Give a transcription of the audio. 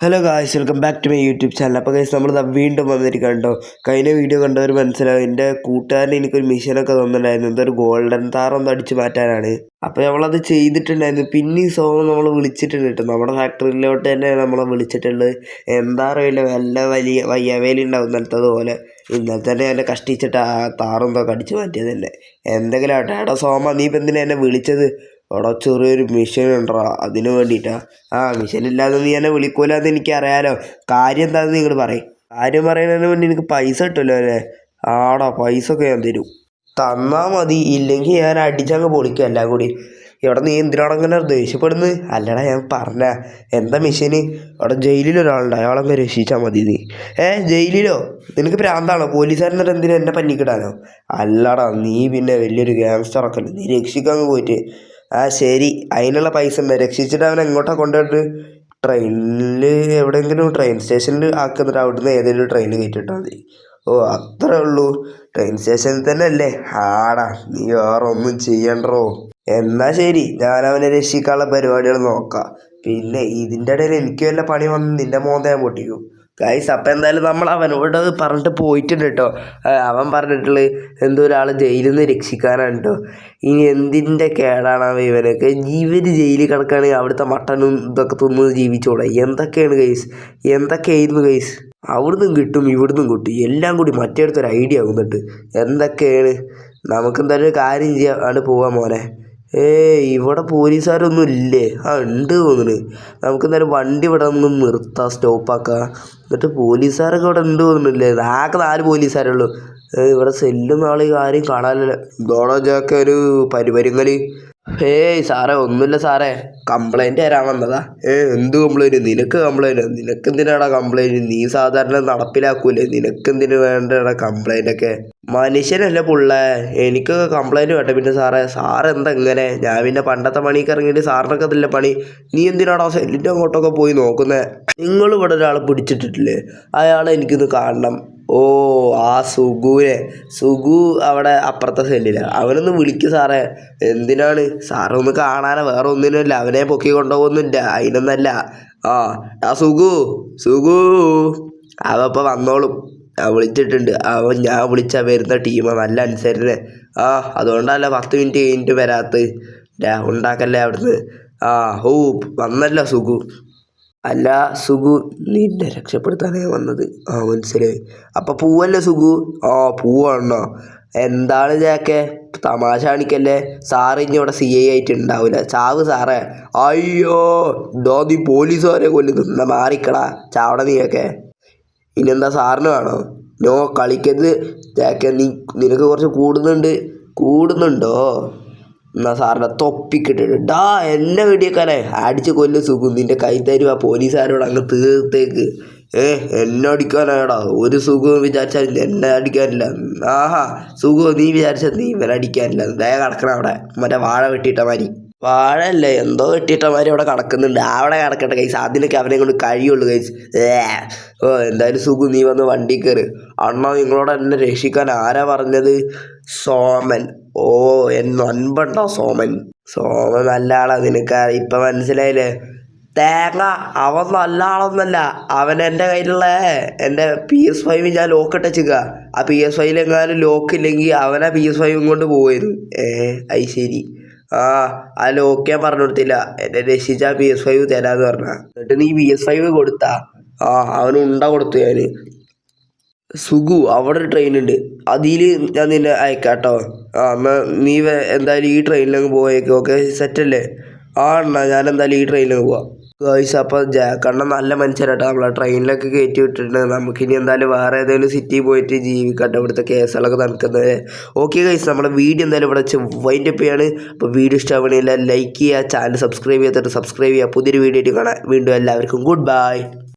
Hello guys welcome back to my YouTube channel അപ്പോൾ guys നമ്മൾ വീണ്ടും വന്നിരിക്കുകയാണ് കേട്ടോ കഴിഞ്ഞ വീഡിയോ കണ്ടവർ മനസ്സിലാവും എന്റെ കൂട്ടുകാരൻ എനിക്കൊരു മിഷനൊക്കെ തന്നിട്ടുണ്ടായിരുന്നു. എന്തൊരു ഗോൾഡൻ താറൊന്നും അടിച്ച് മാറ്റാനാണ്. അപ്പോൾ നമ്മളത് ചെയ്തിട്ടുണ്ടായിരുന്നു. പിന്നെ ഈ സോങ് നമ്മൾ വിളിച്ചിട്ടുണ്ട് കേട്ടോ നമ്മുടെ ഫാക്ടറിയിലോട്ട് തന്നെ നമ്മളെ വിളിച്ചിട്ടുള്ളത്. എന്താ അറിയില്ല നല്ല വലിയ വയ്യാവേലി ഉണ്ടാവും ഇന്നലത്തതുപോലെ. ഇന്നലെ തന്നെ എന്നെ കഷ്ടിച്ചിട്ട് ആ താറൊന്നൊക്കെ അടിച്ച് മാറ്റിയതല്ലേ. എന്തെങ്കിലും ആട്ടെ എടാ സോമ നീ ഇപ്പം എന്തിനാ എന്നെ വിളിച്ചത്? അവിടെ ചെറിയൊരു മിഷൻ ഉണ്ടോ അതിന് വേണ്ടിയിട്ടാണ് ആ മിഷൻ ഇല്ലാതെ നീ എന്നെ വിളിക്കൂലെന്ന് എനിക്ക് അറിയാലോ കാര്യം എന്താണെന്ന് നിങ്ങൾ പറയും. കാര്യം പറയുന്നതിന് വേണ്ടി എനിക്ക് പൈസ കിട്ടുമല്ലോ അല്ലേ? ആടാ പൈസ ഒക്കെ ഞാൻ തരും. തന്നാൽ മതി. ഇല്ലെങ്കിൽ ഞാൻ അടിച്ചങ്ങ് പൊളിക്കും എല്ലാം കൂടി. ഇവിടെ നീ എന്തിനാണ് അങ്ങനെ ദേഷ്യപ്പെടുന്നത് അല്ലടാ ഞാൻ പറഞ്ഞ എന്താ മിഷന് അവിടെ ജയിലിൽ ഒരാളുണ്ട്. അയാളങ്ങ് രക്ഷിച്ചാൽ മതി നീ. ഏ ജയിലിലോ? നിനക്ക് ഭ്രാന്താണോ പോലീസുകാരൻ എന്തിനാ എന്നെ പന്നിക്കിടാനോ അല്ലടാ നീ പിന്നെ വലിയൊരു ഗ്യാങ്സ്റ്റർ ഒക്കെ നീ രക്ഷിക്കാൻ പോയിട്ട്. ആ ശരി. അതിനുള്ള പൈസ ഉണ്ട് രക്ഷിച്ചിട്ട് അവൻ എങ്ങോട്ടാണ് കൊണ്ടുപോയിട്ട് ട്രെയിനിൽ എവിടെയെങ്കിലും ട്രെയിൻ സ്റ്റേഷനിൽ ആക്കുന്നിട്ട് അവിടുന്ന് ഏതെങ്കിലും ട്രെയിനിൽ കയറ്റിട്ടാൽ മതി. ഓ അത്രേ ഉള്ളൂ. ട്രെയിൻ സ്റ്റേഷനിൽ തന്നെ അല്ലേ ആടാ നീ വേറെ ഒന്നും ചെയ്യണ്ടോ എന്നാ ശരി. ഞാൻ അവനെ രക്ഷിക്കാനുള്ള പരിപാടികൾ നോക്കാം. പിന്നെ ഇതിന്റെ ഇടയിൽ എനിക്ക് വല്ല പണി വന്ന് നിന്റെ മോന്ത ഞാൻ പൊട്ടിക്കും? ഗൈസ് അപ്പം എന്തായാലും നമ്മൾ അവനോട് പറഞ്ഞിട്ട് പോയിട്ടുണ്ട് കേട്ടോ. അവൻ പറഞ്ഞിട്ടുള്ളത് എന്തോ ഒരാൾ ജയിലിൽ നിന്ന് രക്ഷിക്കാനാണ് കേട്ടോ. ഇനി എന്തിന്റെ കേടാണ് അവ ഇവനൊക്കെ? ഇവർ ജയിലിൽ കിടക്കുകയാണെങ്കിൽ അവിടുത്തെ മട്ടനും ഇതൊക്കെ തിന്ന് ജീവിച്ചോളെ. എന്തൊക്കെയാണ് ഗൈസ് എന്തൊക്കെയായിരുന്നു ഗൈസ് അവിടുന്നും കിട്ടും ഇവിടുന്നും കിട്ടും. എല്ലാം കൂടി മറ്റേടത്തൊരു ഐഡിയ ആകുന്നുണ്ട്. എന്തൊക്കെയാണ്? നമുക്കെന്തായാലും കാര്യം ചെയ്യാണ്ട് പോവാൻ മോനെ. ഏയ് ഇവിടെ പോലീസുകാരൊന്നും ഇല്ലേ ആ ഉണ്ട് തോന്നുന്നു. നമുക്ക് എന്തായാലും വണ്ടി ഇവിടെ ഒന്ന് നിർത്താം സ്റ്റോപ്പാക്കാം. എന്നിട്ട് പോലീസുകാരൊക്കെ ഇവിടെ ഉണ്ട് തോന്നുന്നില്ലേ? ആകെ നാല് പോലീസുകാരേ ഉള്ളൂ. ഇവിടെ സെല്ലും നാളെ ആരെയും കാണാനില്ല. ഇതോടെ ഒരു പരിപരിങ്ങൽ ഏയ് സാറേ ഒന്നുമില്ല സാറേ. കംപ്ലൈന്റ് തരാൻ വന്നതാ. ഏ എന്ത് കംപ്ലൈന്റ് നിനക്ക് കംപ്ലൈന്റ് നിനക്ക് എന്തിനാടാ കംപ്ലൈന്റ് നീ സാധാരണ നടപ്പിലാക്കൂലേ? നിനക്ക് എന്തിനു വേണ്ടടാ കംപ്ലൈന്റ് ഒക്കെ? മനുഷ്യനല്ലേ പുള്ളേ. എനിക്കൊക്കെ കംപ്ലൈന്റ് വേണ്ട. പിന്നെ സാറേ സാറെന്താ ഇങ്ങനെ ഞാൻ പിന്നെ പണ്ടത്തെ പണിക്ക് ഇറങ്ങിയിട്ട് സാറിനൊക്കെ അതില്ല പണി. നീ എന്തിനാടാ സെല്ലിന്റെ അങ്ങോട്ടൊക്കെ പോയി നോക്കുന്നേ? നിങ്ങൾ ഇവിടെ ഒരാളെ പിടിച്ചിട്ടിട്ടില്ലേ? അയാളെ എനിക്കിന്ന് കാണണം. ഓ ആ സുഗുവിനെ. സുഗു അവിടെ അപ്പുറത്തെ സെല്ലിലാണ് അവനൊന്ന് വിളിക്കും സാറേ. എന്തിനാണ്? സാറൊന്ന് കാണാനോ? വേറെ ഒന്നിനുമില്ല. അവനെ പൊക്കി കൊണ്ടുപോകുന്നില്ല അതിനൊന്നല്ല. ആ ആ സുഗു സുഗു. അവ ഇപ്പോൾ വന്നോളും. ഞാൻ വിളിച്ചിട്ടുണ്ട്. അവൻ ഞാൻ വിളിച്ച വരുന്ന ടീമാണ് നല്ല അനുസരണ. ആ അതുകൊണ്ടല്ല പത്ത് മിനിറ്റ് കഴിഞ്ഞിട്ട് വരാത്തത്. ഡാ ഉണ്ടാക്കല്ലേ അവിടുന്ന്? ആ ഓ വന്നല്ലോ സുഗു. അല്ല സുഗു നിന്നെ രക്ഷപ്പെടുത്താനേ വന്നത്. ആ മനസ്സിലായി. അപ്പം പൂവല്ലേ സുഗു? ആ പൂവാണോ എന്താണ് ജാക്കെ? തമാശ കാണിക്കല്ലേ? സാറ് ഇനി ഇവിടെ സി ഐ ആയിട്ട് ഉണ്ടാവില്ല ചാവ് സാറേ. അയ്യോ ഇതോ നീ പോലീസുകാരെ കൊല്ലുന്നു. എന്നാ മാറിക്കടാ. ചാവട നീയൊക്കെ ഇനി എന്താ സാറിന് വേണോ? നോ കളിക്കരുത്. ജാക്കെ നീ നിനക്ക് കുറച്ച് കൂടുന്നുണ്ട്. കൂടുന്നുണ്ടോ? എന്നാ സാറിന്റെ തൊപ്പിക്കിട്ടിട്ട് ഡാ എന്നെ വെടിയേക്കാനെ. അടിച്ച് കൊല്ലും സുഖം നിന്റെ കൈ തരുവാ പോലീസുകാരോട് അങ്ങ് തീർത്തേക്ക്. ഏ എന്നെ അടിക്കാനാടാ ഒരു സുഖവും വിചാരിച്ചാലില്ല എന്നെ അടിക്കാനില്ല. ആഹാ സുഖവും നീ വിചാരിച്ചാൽ നീ ഇവനെ അടിക്കാനില്ല. ദയ കിടക്കണം അവിടെ. മറ്റേ വാഴ വെട്ടിയിട്ട മാതിരി. വാഴ അല്ലേ എന്തോ വെട്ടിയിട്ട മാതിരി അവിടെ കിടക്കുന്നുണ്ട്. അവിടെ കിടക്കട്ടെ കൈസ് അതിനൊക്കെ അവനെ കൊണ്ട് കഴിയുള്ളൂ കൈസ് ഏ ഓ എന്തായാലും സുഖം നീ വന്ന് വണ്ടി കയറ് അണ്ണാ നിങ്ങളോട് എന്നെ രക്ഷിക്കാൻ ആരാ പറഞ്ഞത്? സോമൻ. ഓ എൻ നൻപുണ്ടോ സോമൻ. സോമൻ നല്ല ആളാ നിനക്ക്. ഇപ്പൊ മനസ്സിലായില്ലേ? തേങ്ങ അവൻ നല്ല ആളൊന്നല്ല അവൻ എന്റെ കയ്യിലുള്ള എന്റെ പി എസ് ഫൈവ് ഞാൻ ലോക്ക് ഇട്ടച്ചിക്ക ആ പി എസ് ഫൈവിലെങ്ങാനും ലോക്ക് ഇല്ലെങ്കിൽ അവനെ പി എസ് ഫൈവും കൊണ്ട് പോയിരുന്നു ഏ അത് ശരി. ആ ആ ലോക്ക് ഞാൻ പറഞ്ഞു കൊടുത്തില്ല. എന്നെ രക്ഷിച്ച പി എസ് ഫൈവ് തരാന്ന് പറഞ്ഞ. എന്നിട്ട് നീ പി എസ് ഫൈവ് കൊടുത്താ. ആ അവന് ഉണ്ട കൊടുത്തു ഞാൻ സുഗു അവിടെ ട്രെയിൻ ഉണ്ട്. അതിൽ ഞാൻ നിന്നെ അയക്കാം കേട്ടോ ആ എന്നാൽ നീ എന്തായാലും ഈ ട്രെയിനിലങ്ങ് പോയേക്കും ഓക്കെ സെറ്റല്ലേ ആ അണ്ണാ ഞാൻ എന്തായാലും ഈ ട്രെയിനിലങ്ങ് പോവാം. ഗൈസ് അപ്പോൾ ജാക്കണ്ണ നല്ല മനുഷ്യരാട്ടോ നമ്മളെ. ട്രെയിനിലൊക്കെ കയറ്റി വിട്ടിട്ടുണ്ട്. നമുക്കിനി എന്തായാലും വേറെ ഏതെങ്കിലും സിറ്റി പോയിട്ട് ജീവിക്കട്ടെ. ഇവിടുത്തെ കേസുകളൊക്കെ നടക്കുന്നത് ഓക്കെ ഗൈസ് നമ്മുടെ വീഡിയോ എന്തായാലും ഇവിടെ വൈൻഡ് അപ്പ് ചെയ്യാണ്. അപ്പോൾ വീഡിയോ ഇഷ്ടമാവണമെങ്കിൽ ലൈക്ക് ചെയ്യുക ചാനൽ സബ്സ്ക്രൈബ് ചെയ്തിട്ട് സബ്സ്ക്രൈബ് ചെയ്യുക. പുതിയൊരു വീഡിയോ ആയിട്ട് കാണാം. വീണ്ടും എല്ലാവർക്കും ഗുഡ് ബൈ